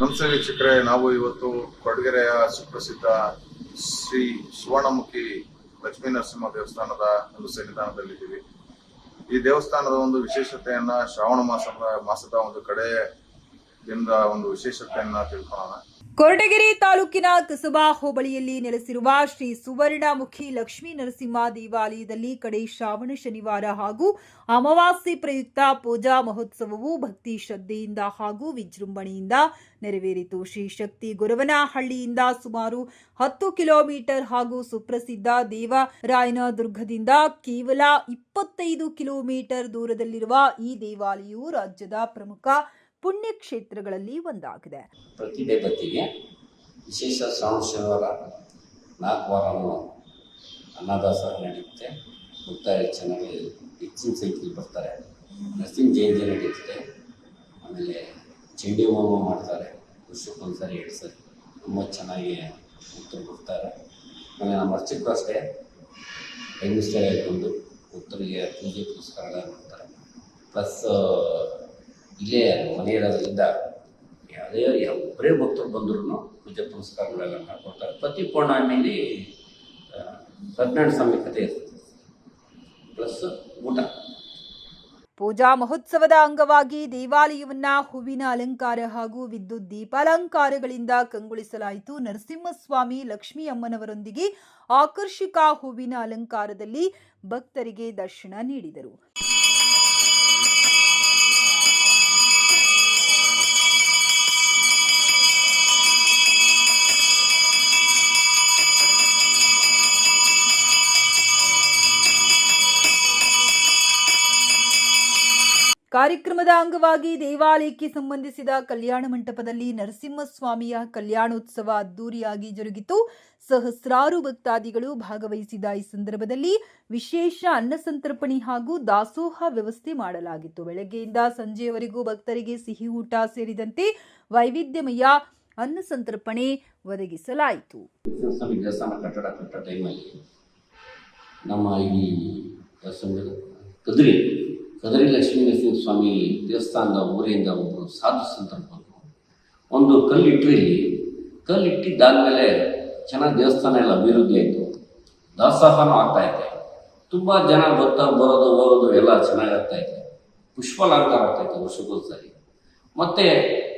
ನಮಸ್ತೆ ವೀಕ್ಷಕರೇ, ನಾವು ಇವತ್ತು ಕೊಡಗೆರೆಯ ಸುಪ್ರಸಿದ್ಧ ಶ್ರೀ ಸುವರ್ಣಮುಖಿ ಲಕ್ಷ್ಮೀ ನರಸಿಂಹ ದೇವಸ್ಥಾನದ ಒಂದು ಸನ್ನಿಧಾನದಲ್ಲಿದ್ದೀವಿ. ಈ ದೇವಸ್ಥಾನದ ಒಂದು ವಿಶೇಷತೆಯನ್ನ ಶ್ರಾವಣ ಮಾಸದ ಮಾಸದ ಒಂದು ಕಡೆ ದಿನದ ಒಂದು ವಿಶೇಷತೆಯನ್ನ ತಿಳ್ಕೊಳ್ಳೋಣ. ಕೊರಟಗೆರೆ ತಾಲೂಕಿನ ಕಸಬಾ ಹೋಬಳಿಯಲ್ಲಿ ನೆಲೆಸಿರುವ ಶ್ರೀ ಸುವರ್ಣಮುಖಿ ಲಕ್ಷ್ಮೀ ನರಸಿಂಹ ದೇವಾಲಯದಲ್ಲಿ ಕಡೆ ಶ್ರಾವಣ ಶನಿವಾರ ಹಾಗೂ ಅಮಾವಾಸ್ಯೆ ಪ್ರಯುಕ್ತ ಪೂಜಾ ಮಹೋತ್ಸವವು ಭಕ್ತಿ ಶ್ರದ್ಧೆಯಿಂದ ಹಾಗೂ ವಿಜೃಂಭಣೆಯಿಂದ ನೆರವೇರಿತು. ಶ್ರೀ ಶಕ್ತಿ ಗೊರವನಹಳ್ಳಿಯಿಂದ ಸುಮಾರು ಹತ್ತು ಕಿಲೋಮೀಟರ್ ಹಾಗೂ ಸುಪ್ರಸಿದ್ಧ ದೇವರಾಯನ ದುರ್ಗದಿಂದ ಕೇವಲ ಇಪ್ಪತ್ತೈದು ಕಿಲೋಮೀಟರ್ ದೂರದಲ್ಲಿರುವ ಈ ದೇವಾಲಯವು ರಾಜ್ಯದ ಪ್ರಮುಖ ಪುಣ್ಯಕ್ಷೇತ್ರಗಳಲ್ಲಿ ಒಂದಾಗಿದೆ. ಪ್ರತಿ ದೇವತೆಗೆ ವಿಶೇಷ ಶ್ರಾವಣ ಶನಿವಾರ ನಾಲ್ಕು ವಾರನೂ ಅನ್ನದಾಸರ ನಡೆಯುತ್ತೆ. ಭಕ್ತರು ಚೆನ್ನಾಗಿ ಹೆಚ್ಚಿನ ಸಂಖ್ಯೆಯಲ್ಲಿ ಬರ್ತಾರೆ. ನರಸಿಂಹ ಜಯಂತಿ ನಡೆಯುತ್ತೆ. ಆಮೇಲೆ ಚಂಡಿ ಹೋಮ ಮಾಡ್ತಾರೆ. ವರ್ಷಕ್ಕೊಂದ್ಸರಿ ಎರಡು ಸರಿ. ತುಂಬ ಚೆನ್ನಾಗಿ ಉತ್ತರ ಬರ್ತಾರೆ ಆಮೇಲೆ ನಮ್ಮ ಚಿಕ್ಕಷ್ಟೇ ಅಷ್ಟೇ ಹೆಂಗಸ್ಟೇ ಬಂದು ಉತ್ತರಿಗೆ ಪೂಜೆ ಪುರಸ್ಕಾರಗಳನ್ನು ಮಾಡ್ತಾರೆ. ಪ್ಲಸ್ ಇಲ್ಲೇ ಮನೆಯಲ್ಲಿದ್ದ ಯಾವುದೇ ಒಬ್ಬರೇ ಭಕ್ತರು ಬಂದ್ರು ಪೂಜೆ ಪುನಸ್ಕಾರಗಳೆಲ್ಲ ಮಾಡ್ಕೊಡ್ತಾರೆ. ಪ್ರತಿ ಪೌರ್ಣಮಿಲಿ ಸತ್ಯನಾರಾಯಣ ಸ್ವಾಮಿ ಕಥೆ ಇರ್ತದೆ. ಪ್ಲಸ್ ಊಟ. ಪೂಜಾ ಮಹೋತ್ಸವದ ಅಂಗವಾಗಿ ದೇವಾಲಯವನ್ನ ಹೂವಿನ ಅಲಂಕಾರ ಹಾಗೂ ವಿದ್ಯುತ್ ದೀಪಾಲಂಕಾರಗಳಿಂದ ಕಂಗೊಳಿಸಲಾಯಿತು. ನರಸಿಂಹಸ್ವಾಮಿ ಲಕ್ಷ್ಮೀ ಅಮ್ಮನವರೊಂದಿಗೆ ಆಕರ್ಷಕ ಹೂವಿನ ಅಲಂಕಾರದಲ್ಲಿ ಭಕ್ತರಿಗೆ ದರ್ಶನ ನೀಡಿದರು. ಕಾರ್ಯಕ್ರಮದ ಅಂಗವಾಗಿ ದೇವಾಲಯಕ್ಕೆ ಸಂಬಂಧಿಸಿದ ಕಲ್ಯಾಣ ಮಂಟಪದಲ್ಲಿ ನರಸಿಂಹಸ್ವಾಮಿಯ ಕಲ್ಯಾಣೋತ್ಸವ ಅದ್ದೂರಿಯಾಗಿ ಜರುಗಿತು. ಸಹಸ್ರಾರು ಭಕ್ತಾದಿಗಳು ಭಾಗವಹಿಸಿದ ಈ ಸಂದರ್ಭದಲ್ಲಿ ವಿಶೇಷ ಅನ್ನಸಂತರ್ಪಣೆ ಹಾಗೂ ದಾಸೋಹ ವ್ಯವಸ್ಥೆ ಮಾಡಲಾಗಿತ್ತು. ಬೆಳಗ್ಗೆಯಿಂದ ಸಂಜೆಯವರೆಗೂ ಭಕ್ತರಿಗೆ ಸಿಹಿ ಊಟ ಸೇರಿದಂತೆ ವೈವಿಧ್ಯಮಯ ಅನ್ನಸಂತರ್ಪಣೆ ಒದಗಿಸಲಾಯಿತು. ನಮ್ಮ ಈ ಕದ್ರಿ ಲಕ್ಷ್ಮೀ ನರಸಿಂಹ ಸ್ವಾಮಿ ದೇವಸ್ಥಾನದ ಊರಿಂದ ಒಬ್ಬರು ಸಾಧು ಸಂತರು ಒಂದು ಕಲ್ಲಿಟ್ಟರು. ಇಲ್ಲಿ ಕಲ್ಲಿಟ್ಟಿದ್ದಾದಮೇಲೆ ಚೆನ್ನಾಗಿ ದೇವಸ್ಥಾನ ಎಲ್ಲ ಅಭಿವೃದ್ಧಿ ಆಯಿತು. ದಾಸೋಹನೂ ಆಗ್ತಾ ಇದೆ ತುಂಬ ಜನ ಬರ್ತಾ ಬರೋದು, ಹೋಗೋದು ಎಲ್ಲ ಚೆನ್ನಾಗಿ ಆಗ್ತಾ ಇದೆ ಪುಷ್ಪಲಾಂಕಾರ ಆಗ್ತಾ ಇತ್ತು ವರ್ಷಕ್ಕೊಂದ್ಸರಿ. ಮತ್ತೆ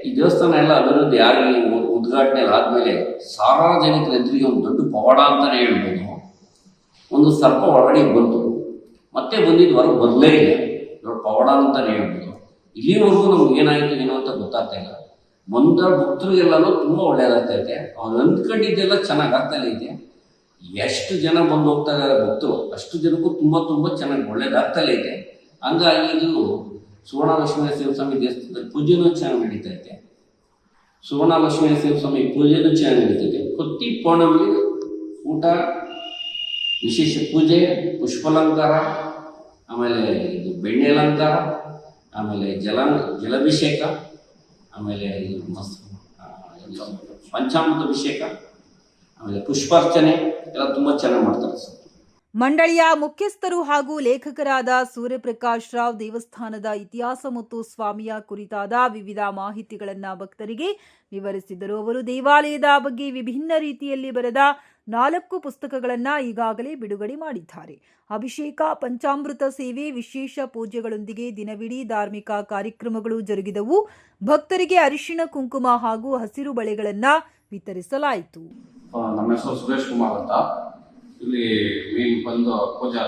ಈ ದೇವಸ್ಥಾನ ಎಲ್ಲ ಅಭಿವೃದ್ಧಿ ಆಗಿ ಉದ್ಘಾಟನೆ ಆದಮೇಲೆ ಸಾರ್ವಜನಿಕರ ಎದುರಿಗೆ ಒಂದು ದೊಡ್ಡ ಪವಾಡ ಅಂತಲೇ ಹೇಳ್ಬೋದು. ಒಂದು ಸರ್ಪ ಒಳಗಡೆ ಬಂತು. ಮತ್ತೆ ಬಂದಿದ್ದು ಹೊರಗೆ ಬರಲೇ ಇಲ್ಲ. ದೊಡ್ಡ ಪವಾಡ ಅಂತಲೇ ಹೇಳ್ಬೋದು. ಇಲ್ಲಿವರೆಗೂ ನಮ್ಗೆ ಏನಾಯಿತು, ಏನೋ ಅಂತ ಗೊತ್ತಾಗ್ತಾ ಇಲ್ಲ. ಬಂದ ಭಕ್ತರಿಗೆಲ್ಲನೂ ತುಂಬ ಒಳ್ಳೆಯದಾಗ್ತೈತೆ ಅವ್ರು ಅಂದ್ಕೊಂಡಿದ್ದೆಲ್ಲ ಚೆನ್ನಾಗಿ ಆಗ್ತಾನೆ ಇದೆ. ಎಷ್ಟು ಜನ ಬಂದು ಹೋಗ್ತಾ ಇದ್ದಾರೆ ಭಕ್ತರು ಅಷ್ಟು ಜನಕ್ಕೂ ತುಂಬ ತುಂಬ ಚೆನ್ನಾಗಿ ಒಳ್ಳೇದಾಗ್ತಲೇ ಇದೆ. ಹಂಗಾಗಿ ಇದು ಸುವರ್ಣ ಲಕ್ಷ್ಮೀ ಸ್ವಾಮಿ ದೇವಸ್ಥಾನದಲ್ಲಿ ಪೂಜೆನೂ ಚೆನ್ನಾಗಿ ನಡೀತಾ ಇದೆ. ಸುವರ್ಣ ಲಕ್ಷ್ಮೀ ಸ್ವಾಮಿ ಪೂಜೆನೂ ಚೆನ್ನಾಗಿ ನಡೀತಿದೆ ಪ್ರತಿ ಪೌರ್ಣಮಿ, ಊಟ, ವಿಶೇಷ ಪೂಜೆ, ಪುಷ್ಪಾಲಂಕಾರ ಆಮೇಲೆ ಇದು ಬೆಣ್ಣೆ ಅಲಂಕಾರ, ಆಮೇಲೆ ಜಲ, ಜಲಾಭಿಷೇಕ, ಆಮೇಲೆ ಮಸ್ತ್ ಪಂಚಾಮೃತ ಅಭಿಷೇಕ ಆಮೇಲೆ ಪುಷ್ಪಾರ್ಚನೆ, ಎಲ್ಲ ತುಂಬ ಚೆನ್ನಾಗಿ ಮಾಡ್ತಾರೆ ಸರ್. ಮಂಡಳಿಯ ಮುಖ್ಯಸ್ಥರು ಹಾಗೂ ಲೇಖಕರಾದ ಸೂರ್ಯಪ್ರಕಾಶ್ ರಾವ್ ದೇವಸ್ಥಾನದ ಇತಿಹಾಸ ಮತ್ತು ಸ್ವಾಮಿಯ ಕುರಿತಾದ ವಿವಿಧ ಮಾಹಿತಿಗಳನ್ನು ಭಕ್ತರಿಗೆ ವಿವರಿಸಿದರು. ಅವರು ದೇವಾಲಯದ ಬಗ್ಗೆ ವಿಭಿನ್ನ ರೀತಿಯಲ್ಲಿ ಬರೆದ ನಾಲ್ಕು ಪುಸ್ತಕಗಳನ್ನ ಈಗಾಗಲೇ ಬಿಡುಗಡೆ ಮಾಡಿದ್ದಾರೆ. ಅಭಿಷೇಕ, ಪಂಚಾಮೃತ ಸೇವೆ, ವಿಶೇಷ ಪೂಜೆಗಳೊಂದಿಗೆ ದಿನವಿಡೀ ಧಾರ್ಮಿಕ ಕಾರ್ಯಕ್ರಮಗಳು ಜರುಗಿದವು. ಭಕ್ತರಿಗೆ ಅರಿಶಿಣ, ಕುಂಕುಮ ಹಾಗೂ ಹಸಿರು ಬಳೆಗಳನ್ನು ವಿತರಿಸಲಾಯಿತು. ನಮ್ಮ ಹೆಸರು ಸುರೇಶ್ ಕುಮಾರ್ ಅಂತ. ಇಲ್ಲಿ ಮೇನ್ ಬಂದು ಪೂಜಾ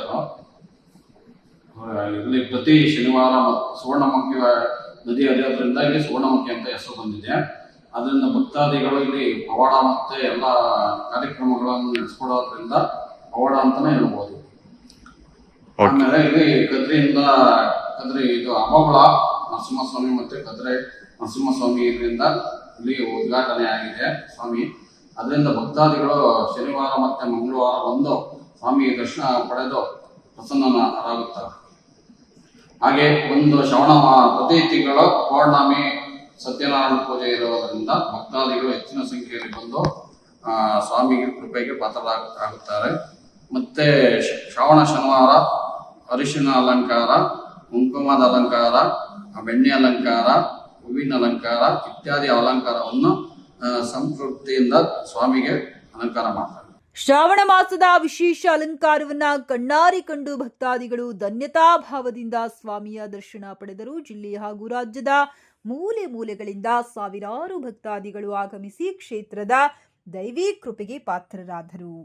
ಆ, ಇಲ್ಲಿ ಪ್ರತಿ ಶನಿವಾರ ಮತ್ತು ಸುವರ್ಣಮುಖಿ ನದಿ ಹರಿಯೋದ್ರಿಂದ ಇಲ್ಲಿ ಸುವರ್ಣಮುಖಿ ಅಂತ ಹೆಸರು ಬಂದಿದೆ. ಅದರಿಂದ ಭಕ್ತಾದಿಗಳು ಇಲ್ಲಿ ಪವಾಡ ಮತ್ತೆ ಎಲ್ಲ ಕಾರ್ಯಕ್ರಮಗಳನ್ನು ನಡೆಸ್ಕೊಡೋದ್ರಿಂದ ಪವಾಡ ಅಂತಾನೆ ಹೇಳ್ಬೋದು. ಆಮೇಲೆ ಇಲ್ಲಿ ಕದ್ರಿಯಿಂದ ಕದ್ರಿ ಇದು ಅಮೋಘಳ ನರಸಿಂಹಸ್ವಾಮಿ ಮತ್ತೆ ಕದ್ರೆ ನರಸಿಂಹಸ್ವಾಮಿ ಇದರಿಂದ ಇಲ್ಲಿ ಉದ್ಘಾಟನೆ ಆಗಿದೆ ಸ್ವಾಮಿ. ಅದರಿಂದ ಭಕ್ತಾದಿಗಳು ಶನಿವಾರ ಮತ್ತೆ ಮಂಗಳವಾರ ಬಂದು ಸ್ವಾಮಿ ದರ್ಶನ ಪಡೆದು ಪ್ರಸನ್ನರಾಗುತ್ತಾರೆ ಹಾಗೆ ಒಂದು ಶ್ರವಣ ಪ್ರತಿ ತಿಂಗಳು ಪೌರ್ಣಮಿ ಸತ್ಯನಾರಾಯಣ ಪೂಜೆ ಇರುವುದರಿಂದ ಭಕ್ತಾದಿಗಳು ಹೆಚ್ಚಿನ ಸಂಖ್ಯೆಯಲ್ಲಿ ಬಂದು ಸ್ವಾಮಿಗೆ ಕೃಪೆಗೆ ಪಾತ್ರರಾಗುತ್ತಾರೆ ಮತ್ತೆ ಶ್ರಾವಣ ಶನಿವಾರ, ಅರಿಶಿನ ಅಲಂಕಾರ, ಕುಂಕುಮದ ಅಲಂಕಾರ ಬೆಣ್ಣೆ ಅಲಂಕಾರ, ಹೂವಿನ ಅಲಂಕಾರ ಇತ್ಯಾದಿ ಅಲಂಕಾರವನ್ನು ಸಂತೃಪ್ತಿಯಿಂದ ಸ್ವಾಮಿಗೆ ಅಲಂಕಾರ ಮಾಡ್ತಾರೆ. ಶ್ರಾವಣ ಮಾಸದ ವಿಶೇಷ ಅಲಂಕಾರವನ್ನ ಕಣ್ಣಾರಿ ಕಂಡು ಭಕ್ತಾದಿಗಳು ಧನ್ಯತಾ ಭಾವದಿಂದ ಸ್ವಾಮಿಯ ದರ್ಶನ ಪಡೆದರು. ಜಿಲ್ಲೆ ಹಾಗೂ ರಾಜ್ಯದ ಮೂಲೆ ಮೂಲೆಗಳಿಂದ ಸಾವಿರಾರು ಭಕ್ತಾದಿಗಳು ಆಗಮಿಸಿ ಕ್ಷೇತ್ರದ ದೈವಿ ಕೃಪೆಗೆ ಪಾತ್ರರಾದರು.